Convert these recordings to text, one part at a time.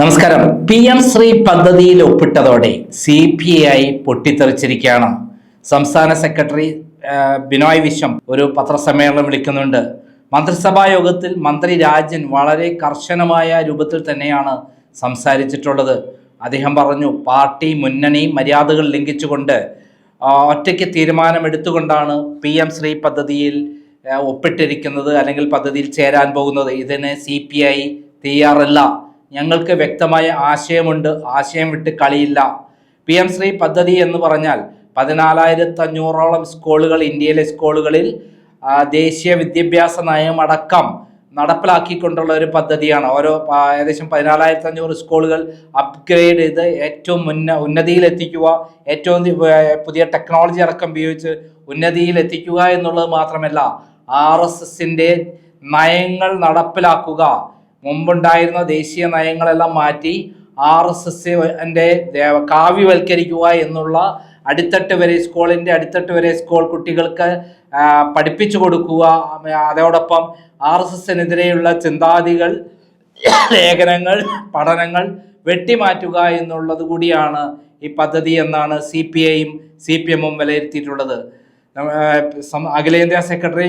നമസ്കാരം. P M Shri പദ്ധതിയിൽ ഒപ്പിട്ടതോടെ സി പി ഐ പൊട്ടിത്തെറിച്ചിരിക്കുകയാണ്. സംസ്ഥാന സെക്രട്ടറി ബിനോയ് വിശ്വം ഒരു പത്രസമ്മേളനം വിളിക്കുന്നുണ്ട്. മന്ത്രിസഭാ യോഗത്തിൽ മന്ത്രി രാജൻ വളരെ കർശനമായ രൂപത്തിൽ തന്നെയാണ് സംസാരിച്ചിട്ടുള്ളത്. അദ്ദേഹം പറഞ്ഞു പാർട്ടി മുന്നണി മര്യാദകൾ ലംഘിച്ചുകൊണ്ട് ഒറ്റയ്ക്ക് തീരുമാനമെടുത്തുകൊണ്ടാണ് പി എം ശ്രീ പദ്ധതിയിൽ ഒപ്പിട്ടിരിക്കുന്നത് അല്ലെങ്കിൽ പദ്ധതിയിൽ ചേരാൻ പോകുന്നത്. ഇതിന് സി പി ഐ തയ്യാറല്ല. ഞങ്ങൾക്ക് വ്യക്തമായ ആശയമുണ്ട്. ആശയം വിട്ട് കളിയില്ല. പി എം ശ്രീ പദ്ധതി എന്ന് പറഞ്ഞാൽ പതിനാലായിരത്തി അഞ്ഞൂറോളം സ്കൂളുകൾ ഇന്ത്യയിലെ സ്കൂളുകളിൽ ദേശീയ വിദ്യാഭ്യാസ നയം അടക്കം നടപ്പിലാക്കിക്കൊണ്ടുള്ള ഒരു പദ്ധതിയാണ്. ഓരോ ഏകദേശം പതിനാലായിരത്തി അഞ്ഞൂറ് സ്കൂളുകൾ അപ്ഗ്രേഡ് ചെയ്ത് ഏറ്റവും ഉന്ന ഉന്നതിയിൽ എത്തിക്കുക ഏറ്റവും പുതിയ ടെക്നോളജി അടക്കം ഉപയോഗിച്ച് ഉന്നതിയിൽ എത്തിക്കുക എന്നുള്ളത് മാത്രമല്ല ആർ എസ് എസിന്റെ നയങ്ങൾ നടപ്പിലാക്കുക മുമ്പുണ്ടായിരുന്ന ദേശീയ നയങ്ങളെല്ലാം മാറ്റി ആർ എസ് എസിന്റെ കാവ്യവൽക്കരിക്കുക എന്നുള്ള അടിത്തട്ട് വരെ സ്കൂളിന്റെ അടിത്തട്ട് വരെ സ്കൂൾ കുട്ടികൾക്ക് പഠിപ്പിച്ചു കൊടുക്കുക. അതോടൊപ്പം ആർ എസ് എസിനെതിരെയുള്ള ചിന്താതികൾ ലേഖനങ്ങൾ പഠനങ്ങൾ വെട്ടിമാറ്റുക എന്നുള്ളത് കൂടിയാണ് ഈ പദ്ധതി എന്നാണ് സി പി ഐയും സി പി എമ്മും വിലയിരുത്തിയിട്ടുള്ളത്. അഖിലേന്ത്യാ secretary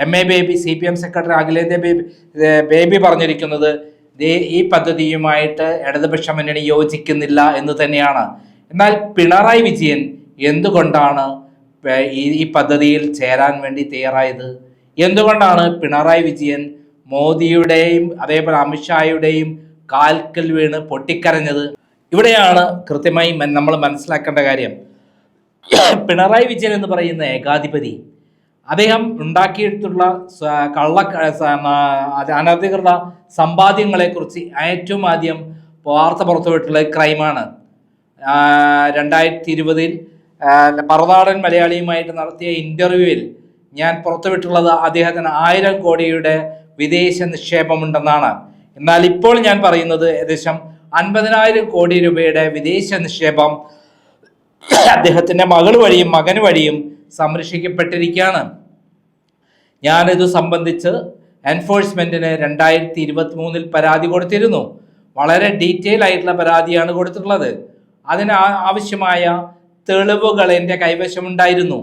M A Baby C P M secretary അഖിലേന്ത്യാ ബേബി ബേബി പറഞ്ഞിരിക്കുന്നത് ഈ പദ്ധതിയുമായിട്ട് ഇടതുപക്ഷ മുന്നണി യോജിക്കുന്നില്ല എന്ന് തന്നെയാണ്. എന്നാൽ പിണറായി വിജയൻ എന്തുകൊണ്ടാണ് ഈ പദ്ധതിയിൽ ചേരാൻ വേണ്ടി തയ്യാറായത്? എന്തുകൊണ്ടാണ് പിണറായി വിജയൻ മോദിയുടെയും അതേപോലെ അമിത്ഷായുടെയും കാൽക്കൽ വീണ് പൊട്ടിക്കരഞ്ഞത്? ഇവിടെയാണ് കൃത്യമായി നമ്മൾ മനസ്സിലാക്കേണ്ട കാര്യം. പിണറായി വിജയൻ എന്ന് പറയുന്ന ഏകാധിപതി അദ്ദേഹം ഉണ്ടാക്കിയിട്ടുള്ള കള്ള അനധികൃത സമ്പാദ്യങ്ങളെക്കുറിച്ച് ഏറ്റവും ആദ്യം വാർത്ത പുറത്തുവിട്ടുള്ള ക്രൈമാണ്. രണ്ടായിരത്തി ഇരുപതിൽ പറനാടൻ മലയാളിയുമായിട്ട് നടത്തിയ ഇന്റർവ്യൂവിൽ ഞാൻ പുറത്തുവിട്ടുള്ളത് അദ്ദേഹത്തിന് ആയിരം കോടിയുടെ വിദേശ നിക്ഷേപമുണ്ടെന്നാണ്. എന്നാൽ ഇപ്പോൾ ഞാൻ പറയുന്നത് ഏകദേശം അൻപതിനായിരം കോടി രൂപയുടെ വിദേശ നിക്ഷേപം അദ്ദേഹത്തിന്റെ മകൾ വഴിയും മകൻ വഴിയും സംരക്ഷിക്കപ്പെട്ടിരിക്കുകയാണ്. ഞാനിത് സംബന്ധിച്ച് എൻഫോഴ്സ്മെന്റിന് രണ്ടായിരത്തി ഇരുപത്തി മൂന്നിൽ പരാതി കൊടുത്തിരുന്നു. വളരെ ഡീറ്റെയിൽ ആയിട്ടുള്ള പരാതിയാണ് കൊടുത്തിട്ടുള്ളത്. അതിന് ആവശ്യമായ തെളിവുകൾ എന്റെ കൈവശമുണ്ടായിരുന്നു.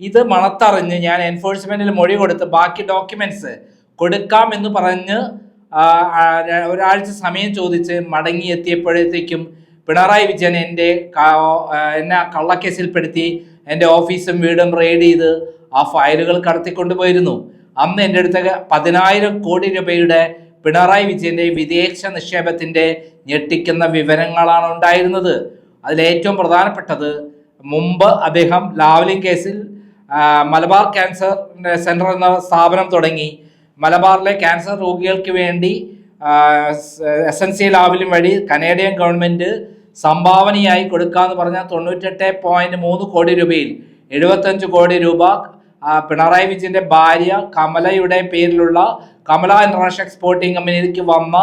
ഇത് മണത്തറിഞ്ഞ് ഞാൻ എൻഫോഴ്സ്മെന്റിൽ മൊഴി കൊടുത്ത് ബാക്കി ഡോക്യുമെന്റ്സ് കൊടുക്കാം എന്ന് പറഞ്ഞ് ഒരാഴ്ച സമയം ചോദിച്ച് മടങ്ങി എത്തിയപ്പോഴത്തേക്കും പിണറായി വിജയൻ എന്റെ എന്നെ കള്ളക്കേസിൽപ്പെടുത്തി എന്റെ ഓഫീസും വീടും റെയ്ഡ് ചെയ്ത് ആ ഫയലുകൾ കടത്തിക്കൊണ്ടുപോയിരുന്നു. അന്ന് എന്റെ അടുത്ത് പതിനായിരം കോടി രൂപയുടെ പിണറായി വിജയന്റെ വിദേശ നിക്ഷേപത്തിന്റെ ഞെട്ടിക്കുന്ന വിവരങ്ങളാണ് ഉണ്ടായിരുന്നത്. അതിലേറ്റവും പ്രധാനപ്പെട്ടത് മുമ്പ് അദ്ദേഹം ലാവ്ലിൻ കേസിൽ മലബാർ ക്യാൻസർ സെന്റർ എന്ന സ്ഥാപനം തുടങ്ങി. മലബാറിലെ ക്യാൻസർ രോഗികൾക്ക് വേണ്ടി എസ് എൻ സി ലാവ്ലിൻ വഴി കനേഡിയൻ ഗവൺമെന്റ് സംഭാവനയായി കൊടുക്കാമെന്ന് പറഞ്ഞാൽ തൊണ്ണൂറ്റെട്ട് പോയിന്റ് മൂന്ന് കോടി രൂപയിൽ എഴുപത്തഞ്ച് കോടി രൂപ പിണറായി വിജയന്റെ ഭാര്യ കമലയുടെ പേരിലുള്ള കമല ഇന്റർനാഷണൽ എക്സ്പോർട്ടിംഗ് കമ്പനിയിലേക്ക് വന്ന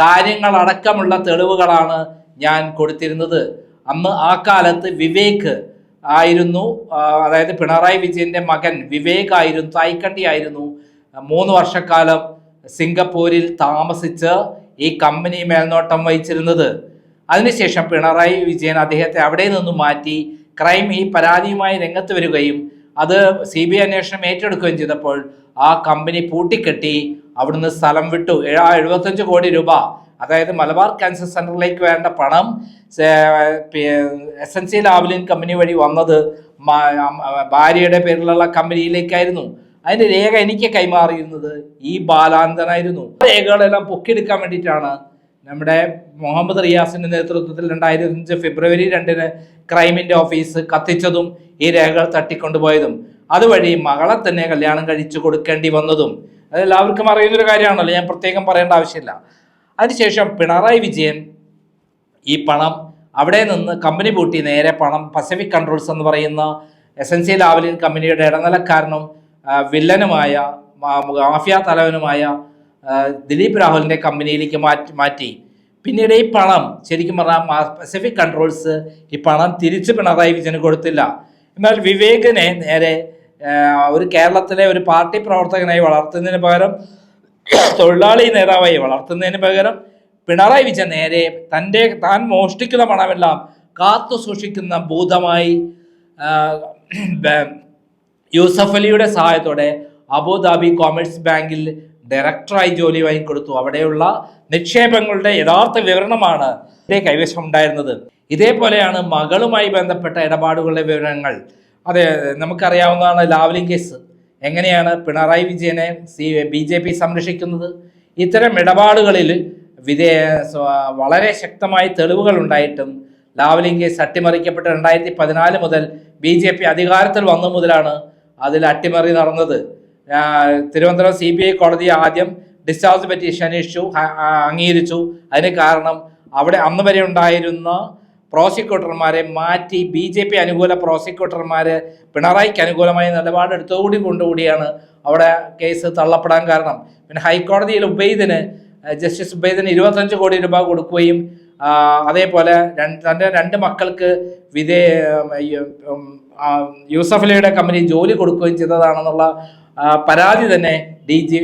കാര്യങ്ങൾ കാര്യങ്ങളടക്കമുള്ള തെളിവുകളാണ് ഞാൻ കൊടുത്തിരുന്നത്. അന്ന് ആ കാലത്ത് വിവേക് ആയിരുന്നു അതായത് പിണറായി വിജയന്റെ മകൻ വിവേക് ആയിരുന്നു തൈക്കണ്ടി ആയിരുന്നു. മൂന്ന് വർഷക്കാലം സിംഗപ്പൂരിൽ താമസിച്ച് ഈ കമ്പനി മേൽനോട്ടം വഹിച്ചിരുന്നത്. അതിനുശേഷം പിണറായി വിജയൻ അദ്ദേഹത്തെ അവിടെ നിന്നും മാറ്റി ക്രൈം ഈ പരാതിയുമായി രംഗത്ത് വരികയും അത് സി ബി ഐ അന്വേഷണം ഏറ്റെടുക്കുകയും ചെയ്തപ്പോൾ ആ കമ്പനി പൂട്ടിക്കെട്ടി അവിടുന്ന് സ്ഥലം വിട്ടു. ആ എഴുപത്തഞ്ച് കോടി രൂപ അതായത് മലബാർ ക്യാൻസർ സെന്ററിലേക്ക് വേണ്ട പണം S N C Lavalin company വഴി വന്നത് ഭാര്യയുടെ പേരിലുള്ള കമ്പനിയിലേക്കായിരുന്നു. അതിന്റെ രേഖ എനിക്ക് കൈമാറിയിരുന്നത് ഈ ബാലാന്തനായിരുന്നു. രേഖകളെല്ലാം പൊക്കിയെടുക്കാൻ വേണ്ടിയിട്ടാണ് നമ്മുടെ മുഹമ്മദ് റിയാസിന്റെ നേതൃത്വത്തിൽ രണ്ടായിരത്തി അഞ്ച് ഫെബ്രുവരി രണ്ടിന് ക്രൈമിന്റെ ഓഫീസ് കത്തിച്ചതും ഈ രേഖകൾ തട്ടിക്കൊണ്ടുപോയതും അതുവഴി മകളെ തന്നെ കല്യാണം കഴിച്ചു കൊടുക്കേണ്ടി വന്നതും. അത് എല്ലാവർക്കും അറിയുന്നൊരു കാര്യമാണല്ലോ ഞാൻ പ്രത്യേകം പറയേണ്ട ആവശ്യമില്ല. അതിനുശേഷം പിണറായി വിജയൻ ഈ പണം അവിടെ നിന്ന് കമ്പനി പൂട്ടി നേരെ പണം പസഫിക് കൺട്രോൾസ് എന്ന് പറയുന്ന എസ് എൻ സി ലാവലിൻ കമ്പനിയുടെ ഇടനിലക്കാരനും വില്ലനുമായ മാഫിയ തലവനുമായ ദിലീപ് രാഹുലിന്റെ കമ്പനിയിലേക്ക് മാറ്റി മാറ്റി. പിന്നീട് ഈ പണം ശരിക്കും പറഞ്ഞാൽ പസഫിക് കൺട്രോൾസ് ഈ പണം തിരിച്ച് പിണറായി വിജയന് കൊടുത്തില്ല. എന്നാൽ വിവേകനെ നേരെ ഒരു കേരളത്തിലെ ഒരു പാർട്ടി പ്രവർത്തകനായി വളർത്തുന്നതിന് പകരം തൊഴിലാളി നേതാവായി വളർത്തുന്നതിന് പകരം പിണറായി വിജയൻ നേരെ തന്റെ താൻ മോഷ്ടിക്കുന്ന പണമെല്ലാം കാത്തു സൂക്ഷിക്കുന്ന ഭൂതമായി യൂസഫ് അലിയുടെ സഹായത്തോടെ അബുദാബി കോമേഴ്സ് ബാങ്കിൽ ഡയറക്ടറായി ജോലി വാങ്ങിക്കൊടുത്തു. അവിടെയുള്ള നിക്ഷേപങ്ങളുടെ യഥാർത്ഥ വിവരണമാണ് കൈവശം ഉണ്ടായിരുന്നത് ഇതേപോലെയാണ് മകളുമായി ബന്ധപ്പെട്ട ഇടപാടുകളുടെ വിവരങ്ങൾ. അതെ നമുക്കറിയാവുന്നതാണ് ലാവ്ലിംഗ് കേസ്. എങ്ങനെയാണ് പിണറായി വിജയനെ സി ബി ജെ പി സംരക്ഷിക്കുന്നത്? ഇത്തരം ഇടപാടുകളിൽ വിധേ വളരെ ശക്തമായ തെളിവുകൾ ഉണ്ടായിട്ടും ലാവ്ലിംഗ് കേസ് അട്ടിമറിക്കപ്പെട്ട രണ്ടായിരത്തി പതിനാല് മുതൽ ബി ജെ പി അധികാരത്തിൽ വന്നു മുതലാണ് അതിൽ അട്ടിമറി നടന്നത്. തിരുവനന്തപുരം സി ബി ഐ കോടതി ആദ്യം ഡിസ്ചാർജ് പെറ്റീഷൻ അന്വേഷിച്ചു അംഗീകരിച്ചു. അതിന് കാരണം അവിടെ അന്ന് വരെ ഉണ്ടായിരുന്ന പ്രോസിക്യൂട്ടർമാരെ മാറ്റി ബി ജെ പി അനുകൂല പ്രോസിക്യൂട്ടർമാർ പിണറായിക്ക് അനുകൂലമായ നിലപാടെടുത്തോടി കൊണ്ടുകൂടിയാണ് അവിടെ കേസ് തള്ളപ്പെടാൻ കാരണം. പിന്നെ ഹൈക്കോടതിയിൽ ഉബൈദിന് ജസ്റ്റിസ് ഉബൈദിന് ഇരുപത്തഞ്ച് കോടി രൂപ കൊടുക്കുകയും അതേപോലെ രണ്ട് തന്റെ രണ്ട് മക്കൾക്ക് വിദേ യൂസഫലിയുടെ കമ്പനി ജോലി കൊടുക്കുകയും ചെയ്തതാണെന്നുള്ള പരാതി തന്നെ ഡി ജി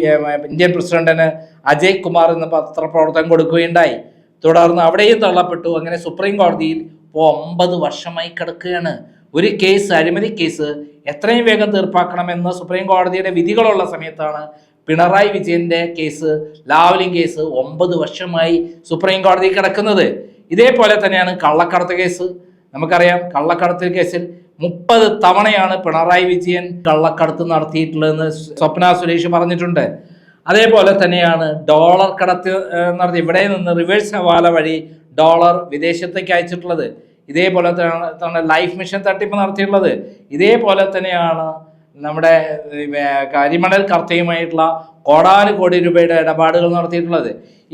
ഇന്ത്യൻ പ്രസിഡന്റിന് അജയ് കുമാർ എന്ന പത്രപ്രവർത്തകൻ കൊടുക്കുകയുണ്ടായി. തുടർന്ന് അവിടെയും തള്ളപ്പെട്ടു. അങ്ങനെ സുപ്രീം കോടതിയിൽ ഇപ്പോൾ ഒമ്പത് വർഷമായി കിടക്കുകയാണ്. ഒരു കേസ് അഴിമതി കേസ് എത്രയും വേഗം തീർപ്പാക്കണമെന്ന് സുപ്രീം കോടതിയുടെ വിധികളുള്ള സമയത്താണ് പിണറായി വിജയന്റെ കേസ് ലാവലിംഗ് കേസ് ഒമ്പത് വർഷമായി സുപ്രീം കോടതി കിടക്കുന്നത്. ഇതേപോലെ തന്നെയാണ് കള്ളക്കടത്ത് കേസ് നമുക്കറിയാം കള്ളക്കടത്ത് കേസിൽ മുപ്പത് തവണയാണ് പിണറായി വിജയൻ കള്ളക്കടത്ത് നടത്തിയിട്ടുള്ളതെന്ന് സ്വപ്ന സുരേഷ് പറഞ്ഞിട്ടുണ്ട്. അതേപോലെ തന്നെയാണ് ഡോളർ കടത്ത് എന്ന് ഇവിടെ നിന്ന് റിവേഴ്സ് ഹവാല വഴി ഡോളർ വിദേശത്തേക്ക് അയച്ചിട്ടുള്ളത്. ഇതേപോലെ തന്നെ ലൈഫ് മിഷൻ തട്ടിപ്പ് നടത്തിയിട്ടുള്ളത്. ഇതേപോലെ തന്നെയാണ് നമ്മുടെ കരിമണൽ കർത്തയുമായിട്ടുള്ള കോടാനു കോടി രൂപയുടെ ഇടപാടുകൾ നടത്തിയിട്ടുള്ളത്.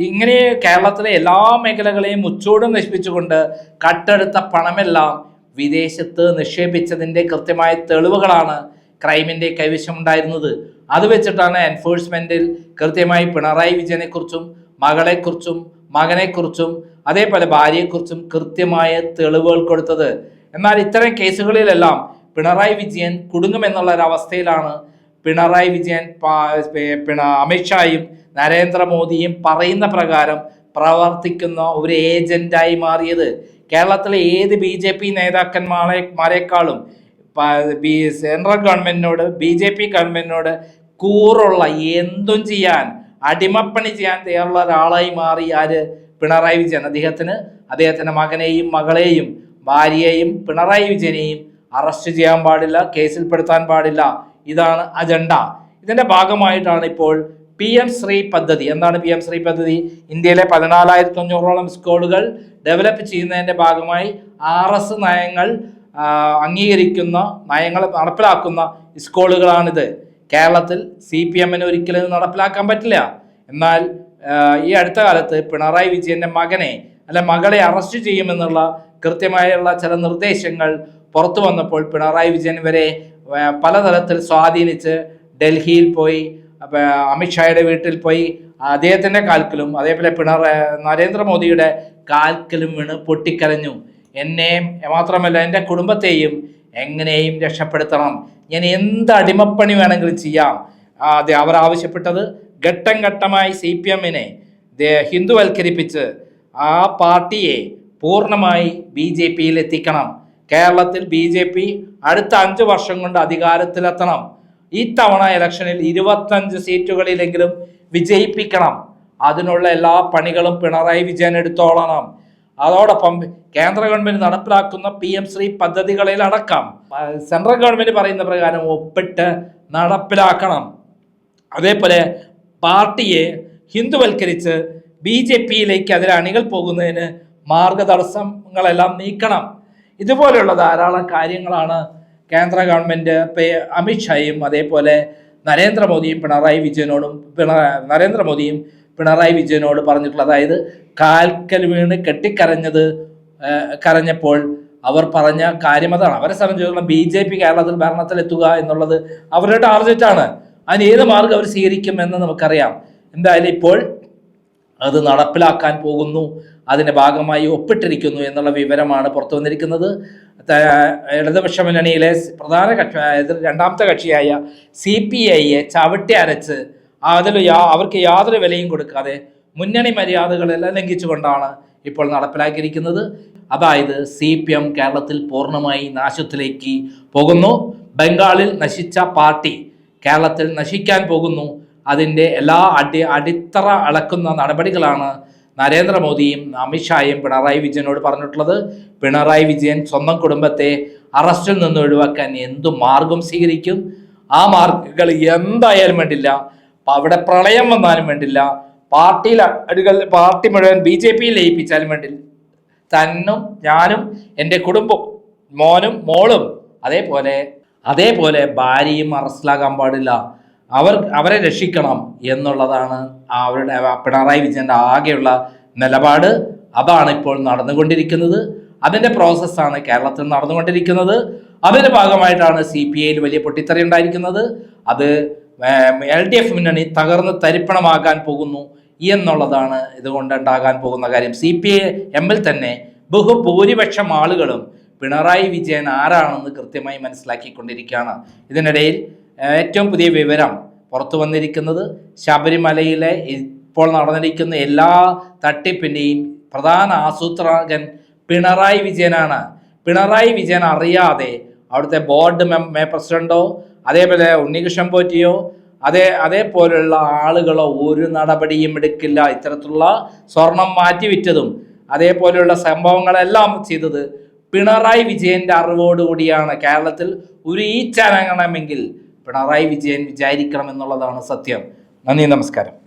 ഇങ്ങനെ കേരളത്തിലെ എല്ലാ മേഖലകളെയും ഉച്ചോടും നശിപ്പിച്ചുകൊണ്ട് കട്ടെടുത്ത പണമെല്ലാം വിദേശത്ത് നിക്ഷേപിച്ചതിന്റെ കൃത്യമായ തെളിവുകളാണ് ക്രൈമിന്റെ കൈവശമുണ്ടായിരുന്നത്. അത് വെച്ചിട്ടാണ് എൻഫോഴ്സ്മെന്റിൽ കൃത്യമായി പിണറായി വിജയനെ കുറിച്ചും മകളെ കുറിച്ചും മകളെക്കുറിച്ചും മകനെക്കുറിച്ചും അതേപോലെ ഭാര്യയെക്കുറിച്ചും കൃത്യമായ തെളിവുകൾ കൊടുത്തത്. എന്നാൽ ഇത്തരം കേസുകളിലെല്ലാം പിണറായി വിജയൻ കുടുങ്ങുമെന്നുള്ള അവസ്ഥയിലാണ് പിണറായി വിജയൻ പിണ അമിത്ഷായും നരേന്ദ്രമോദിയും പറയുന്ന പ്രകാരം പ്രവർത്തിക്കുന്ന ഒരു ഏജന്റായി മാറിയത്. കേരളത്തിലെ ഏത് ബി ജെ പി നേതാക്കന്മാരെ മാരെക്കാളും സെൻട്രൽ ഗവൺമെന്റിനോട് ബി ജെ പി ഗവൺമെന്റിനോട് കൂറുള്ള എന്തും ചെയ്യാൻ അടിമപ്പണി ചെയ്യാൻ തയ്യാറുള്ള ഒരാളായി മാറി ആര്? പിണറായി വിജയൻ. അദ്ദേഹത്തിന് അദ്ദേഹത്തിന്റെ മകനെയും മകളെയും ഭാര്യയെയും പിണറായി വിജയനെയും അറസ്റ്റ് ചെയ്യാൻ പാടില്ല കേസിൽപ്പെടുത്താൻ പാടില്ല. ഇതാണ് അജണ്ട ഇതിന്റെ ഭാഗമായിട്ടാണ് ഇപ്പോൾ പി എം ശ്രീ പദ്ധതി. എന്താണ് പി എം ശ്രീ പദ്ധതി? ഇന്ത്യയിലെ പതിനാലായിരത്തി അഞ്ഞൂറോളം സ്കൂളുകൾ ഡെവലപ്പ് ചെയ്യുന്നതിന്റെ ഭാഗമായി ആർ എസ് നയങ്ങൾ അംഗീകരിക്കുന്ന നയങ്ങൾ നടപ്പിലാക്കുന്ന സ്കൂളുകളാണിത്. കേരളത്തിൽ സി പി എമ്മിന് ഒരിക്കലും നടപ്പിലാക്കാൻ പറ്റില്ല. എന്നാൽ ഈ അടുത്ത കാലത്ത് പിണറായി വിജയന്റെ മകനെ അല്ല മകളെ അറസ്റ്റ് ചെയ്യുമെന്നുള്ള കൃത്യമായുള്ള ചില നിർദ്ദേശങ്ങൾ പുറത്തു വന്നപ്പോൾ പിണറായി വിജയൻ വരെ പലതരത്തിൽ സ്വാധീനിച്ച് ഡൽഹിയിൽ പോയി അമിത്ഷായുടെ വീട്ടിൽ പോയി അദ്ദേഹത്തിന്റെ കാൽക്കലും അതേപോലെ പിണറായി നരേന്ദ്രമോദിയുടെ കാൽക്കലും വീണ് പൊട്ടിക്കരഞ്ഞു. എന്നെയും മാത്രമല്ല എന്റെ കുടുംബത്തെയും എങ്ങനെയും രക്ഷപ്പെടുത്തണം. ഞാൻ എന്ത് അടിമപ്പണി വേണമെങ്കിലും ചെയ്യാം. അതെ അവർ ആവശ്യപ്പെട്ടത് ഘട്ടം ഘട്ടമായി സി പി എമ്മിനെ ഹിന്ദുവൽക്കരിപ്പിച്ച് ആ പാർട്ടിയെ പൂർണമായി ബി ജെ പിയിൽ എത്തിക്കണം. കേരളത്തിൽ ബി ജെ പി അടുത്ത അഞ്ച് വർഷം കൊണ്ട് അധികാരത്തിലെത്തണം. ഈ തവണ ഇലക്ഷനിൽ ഇരുപത്തഞ്ച് സീറ്റുകളിലെങ്കിലും വിജയിപ്പിക്കണം. അതിനുള്ള എല്ലാ പണികളും പിണറായി വിജയൻ എടുത്തോളണം. അതോടൊപ്പം കേന്ദ്ര ഗവൺമെന്റ് നടപ്പിലാക്കുന്ന പി എം ശ്രീ പദ്ധതികളിൽ അടക്കം സെൻട്രൽ ഗവൺമെന്റ് പറയുന്ന പ്രകാരം ഒപ്പിട്ട് നടപ്പിലാക്കണം. അതേപോലെ പാർട്ടിയെ ഹിന്ദുവൽക്കരിച്ച് ബി ജെ പിയിലേക്ക് അതിലെ അണികൾ പോകുന്നതിന് മാർഗതടസ്സങ്ങളെല്ലാം നീക്കണം. ഇതുപോലെയുള്ള ധാരാളം കാര്യങ്ങളാണ് കേന്ദ്ര ഗവൺമെന്റ് അമിത്ഷായും അതേപോലെ നരേന്ദ്രമോദിയും പിണറായി വിജയനോടും പിണറായി നരേന്ദ്രമോദിയും പിണറായി വിജയനോട് പറഞ്ഞിട്ടുള്ളത് അതായത് കാൽക്കൽ വീണ് കെട്ടിക്കരഞ്ഞത് കരഞ്ഞപ്പോൾ അവർ പറഞ്ഞ കാര്യം അതാണ്. അവരെ സംബന്ധിച്ചിടത്തോളം ബി ജെ പി കേരളത്തിൽ ഭരണത്തിലെത്തുക എന്നുള്ളത് അവരുടെ ടാർഗറ്റാണ് അതിന് ഏത് മാർഗം അവർ സ്വീകരിക്കുമെന്ന് നമുക്കറിയാം. എന്തായാലും ഇപ്പോൾ അത് നടപ്പിലാക്കാൻ പോകുന്നു. അതിന്റെ ഭാഗമായി ഒപ്പിട്ടിരിക്കുന്നു എന്നുള്ള വിവരമാണ് പുറത്തു വന്നിരിക്കുന്നത്. ഇടതുപക്ഷ മുന്നണിയിലെ പ്രധാന കക്ഷി രണ്ടാമത്തെ കക്ഷിയായ സി പി ഐയെ ചവിട്ടി അരച്ച് അതിൽ യാ അവർക്ക് യാതൊരു വിലയും കൊടുക്കാതെ മുന്നണി മര്യാദകളെല്ലാം ലംഘിച്ചുകൊണ്ടാണ് ഇപ്പോൾ നടപ്പിലാക്കിയിരിക്കുന്നത്. അതായത് സി പി എം കേരളത്തിൽ പൂർണമായി നാശത്തിലേക്ക് പോകുന്നു. ബംഗാളിൽ നശിച്ച പാർട്ടി കേരളത്തിൽ നശിക്കാൻ പോകുന്നു. അതിന്റെ എല്ലാ അടി അടിത്തറ അളക്കുന്ന നടപടികളാണ് നരേന്ദ്രമോദിയും അമിത്ഷായും പിണറായി വിജയനോട് പറഞ്ഞിട്ടുള്ളത്. പിണറായി വിജയൻ സ്വന്തം കുടുംബത്തെ അറസ്റ്റിൽ നിന്ന് ഒഴിവാക്കാൻ എന്തു മാർഗം സ്വീകരിക്കും? ആ മാർഗങ്ങൾ എന്തായാലും വേണ്ടില്ല. അവിടെ പ്രളയം വന്നാലും വേണ്ടില്ല. പാർട്ടിയിൽ അടികൾ പാർട്ടി മുഴുവൻ ബി ജെ പിയിൽ ലയിപ്പിച്ചാലും വേണ്ടില്ല. തന്നും ഞാനും എന്റെ കുടുംബം മോനും മോളും അതേപോലെ അതേപോലെ ഭാര്യയും അറസ്റ്റിലാകാൻ പാടില്ല. അവർ അവരെ രക്ഷിക്കണം എന്നുള്ളതാണ് അവരുടെ പിണറായി വിജയന്റെ ആകെയുള്ള നിലപാട്. അതാണ് ഇപ്പോൾ നടന്നുകൊണ്ടിരിക്കുന്നത്. അതിന്റെ പ്രോസസ്സാണ് കേരളത്തിൽ നടന്നുകൊണ്ടിരിക്കുന്നത്. അതിന്റെ ഭാഗമായിട്ടാണ് സി പി ഐയിൽ വലിയ പൊട്ടിത്തെറി ഉണ്ടായിരിക്കുന്നത്. അത് എൽ ഡി എഫ് മുന്നണി തകർന്ന് തരിപ്പണമാകാൻ പോകുന്നു എന്നുള്ളതാണ് ഇതുകൊണ്ടുണ്ടാകാൻ പോകുന്ന കാര്യം. സി പി എമ്മിൽ തന്നെ ബഹുഭൂരിപക്ഷം ആളുകളും പിണറായി വിജയൻ ആരാണെന്ന് കൃത്യമായി മനസ്സിലാക്കിക്കൊണ്ടിരിക്കുകയാണ്. ഇതിനിടയിൽ ഏറ്റവും പുതിയ വിവരം പുറത്തു വന്നിരിക്കുന്നത് ശബരിമലയിലെ ഇപ്പോൾ നടന്നിരിക്കുന്ന എല്ലാ തട്ടിപ്പിന്റെയും പ്രധാന ആസൂത്രകൻ പിണറായി വിജയനാണ്. പിണറായി വിജയൻ അറിയാതെ അവിടുത്തെ ബോർഡ് മേ പ്രസിഡന്റോ അതേപോലെ ഉണ്ണികൃഷ്ണൻ പോറ്റിയോ അതേ അതേപോലുള്ള ആളുകളോ ഒരു നടപടിയും എടുക്കില്ല. ഇത്തരത്തിലുള്ള സ്വർണം മാറ്റിവിറ്റതും അതേപോലെയുള്ള സംഭവങ്ങളെല്ലാം ചെയ്തത് പിണറായി വിജയന്റെ അറിവോടുകൂടിയാണ് കേരളത്തിൽ ഒരു ഈ ചനങ്ങണമെങ്കിൽ പിണറായി വിജയൻ വിചാരിക്കണം എന്നുള്ളതാണ് സത്യം. നന്ദി നമസ്കാരം.